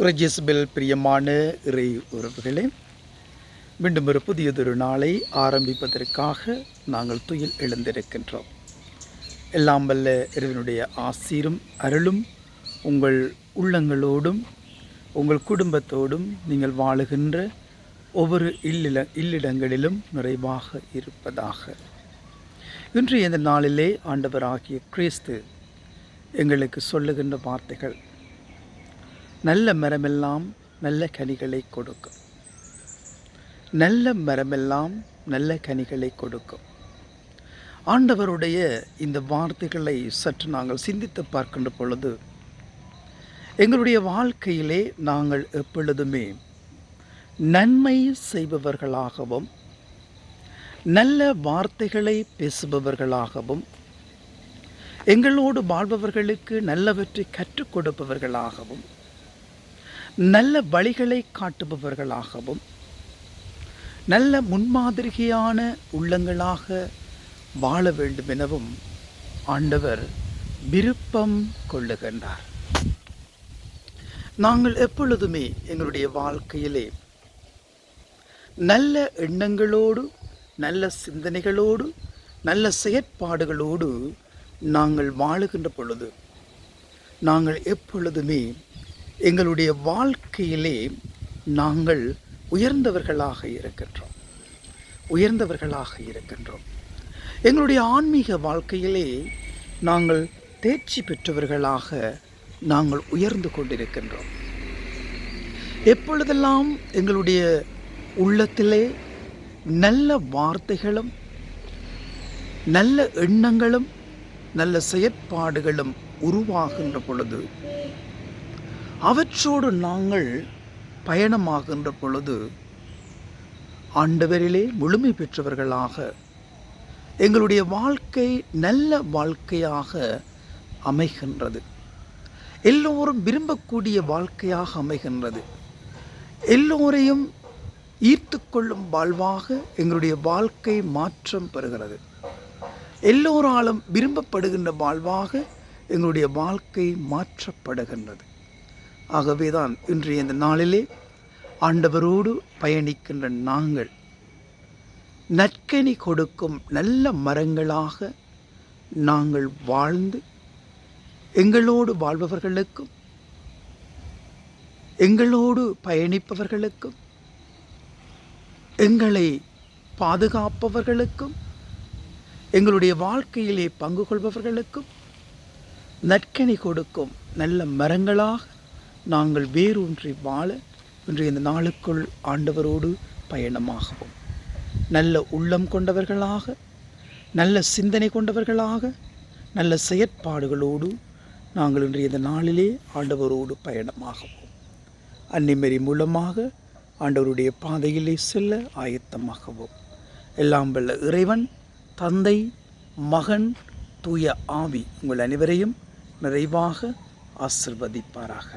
உரஜிஸ்பில் பிரியமான இறை உறவுகளே மீண்டும் ஒரு புதியதொரு நாளை ஆரம்பிப்பதற்காக நாங்கள் துயில் எழுந்திருக்கின்றோம். எல்லாம் வல்ல இறைவனுடைய ஆசீரும் அருளும் உங்கள் உள்ளங்களோடும் உங்கள் குடும்பத்தோடும் நீங்கள் வாழுகின்ற ஒவ்வொரு இல்லில இல்லிடங்களிலும் நிறைவாக இருப்பதாக. இன்று இந்த நாளிலே ஆண்டவராகிய கிறிஸ்து எங்களுக்கு சொல்லுகின்ற வார்த்தைகள் நல்ல மரமெல்லாம் நல்ல கனிகளை கொடுக்கும். நல்ல மரமெல்லாம் நல்ல கனிகளை கொடுக்கும். ஆண்டவருடைய இந்த வார்த்தைகளை சற்று நாங்கள் சிந்தித்து பார்க்கின்ற பொழுது எங்களுடைய வாழ்க்கையிலே நாங்கள் எப்பொழுதுமே நன்மை செய்பவர்களாகவும் நல்ல வார்த்தைகளை பேசுபவர்களாகவும் எங்களோடு வாழ்பவர்களுக்கு நல்லவற்றை கற்றுக் கொடுப்பவர்களாகவும் நல்ல வழிகளை காட்டுபவர்களாகவும் நல்ல முன்மாதிரியான உள்ளங்களாக வாழ வேண்டும் எனவும் ஆண்டவர் விருப்பம் கொள்ளுகின்றார். நாங்கள் எப்பொழுதுமே எங்களுடைய வாழ்க்கையிலே நல்ல எண்ணங்களோடு நல்ல சிந்தனைகளோடு நல்ல செயற்பாடுகளோடு நாங்கள் வாழுகின்ற பொழுது நாங்கள் எப்பொழுதுமே எங்களுடைய வாழ்க்கையிலே நாங்கள் உயர்ந்தவர்களாக இருக்கின்றோம். உயர்ந்தவர்களாக இருக்கின்றோம். எங்களுடைய ஆன்மீக வாழ்க்கையிலே நாங்கள் தேர்ச்சி பெற்றவர்களாக நாங்கள் உயர்ந்து கொண்டிருக்கின்றோம். எப்பொழுதெல்லாம் எங்களுடைய உள்ளத்திலே நல்ல வார்த்தைகளும் நல்ல எண்ணங்களும் நல்ல செயற்பாடுகளும் உருவாகின்ற பொழுது அவற்றோடு நாங்கள் பயணமாகின்ற பொழுது ஆண்டவரிலே முழுமை பெற்றவர்களாக எங்களுடைய வாழ்க்கை நல்ல வாழ்க்கையாக அமைகின்றது. எல்லோரும் விரும்பக்கூடிய வாழ்க்கையாக அமைகின்றது. எல்லோரையும் ஈர்த்து கொள்ளும் வாழ்வாக எங்களுடைய வாழ்க்கை மாற்றம் பெறுகிறது. எல்லோராலும் விரும்பப்படுகின்ற வாழ்வாக எங்களுடைய வாழ்க்கை மாற்றப்படுகின்றது. ஆகவே தான் இன்றைய இந்த நாளிலே ஆண்டவரோடு பயணிக்கின்ற நாங்கள் நற்கனி கொடுக்கும் நல்ல மரங்களாக நாங்கள் வாழ்ந்து எங்களோடு வாழ்பவர்களுக்கும் எங்களோடு பயணிப்பவர்களுக்கும் எங்களை பாதுகாப்பவர்களுக்கும் எங்களுடைய வாழ்க்கையிலே பங்கு கொள்பவர்களுக்கும் நற்கனி கொடுக்கும் நல்ல மரங்களாக நாங்கள் வேரூன்றி வாழ இன்றைய இந்த நாளுக்குள் ஆண்டவரோடு பயணமாகவும். நல்ல உள்ளம் கொண்டவர்களாக நல்ல சிந்தனை கொண்டவர்களாக நல்ல செயற்பாடுகளோடு நாங்கள் இன்றைய இந்த நாளிலே ஆண்டவரோடு பயணமாகவும். அன்னிமரி மூலமாக ஆண்டவருடைய பாதையிலே செல்ல ஆயத்தமாகவும். எல்லாம் வல்ல இறைவன் தந்தை மகன் தூய ஆவி உங்கள் அனைவரையும் நிறைவாக ஆசிர்வதிப்பாராக.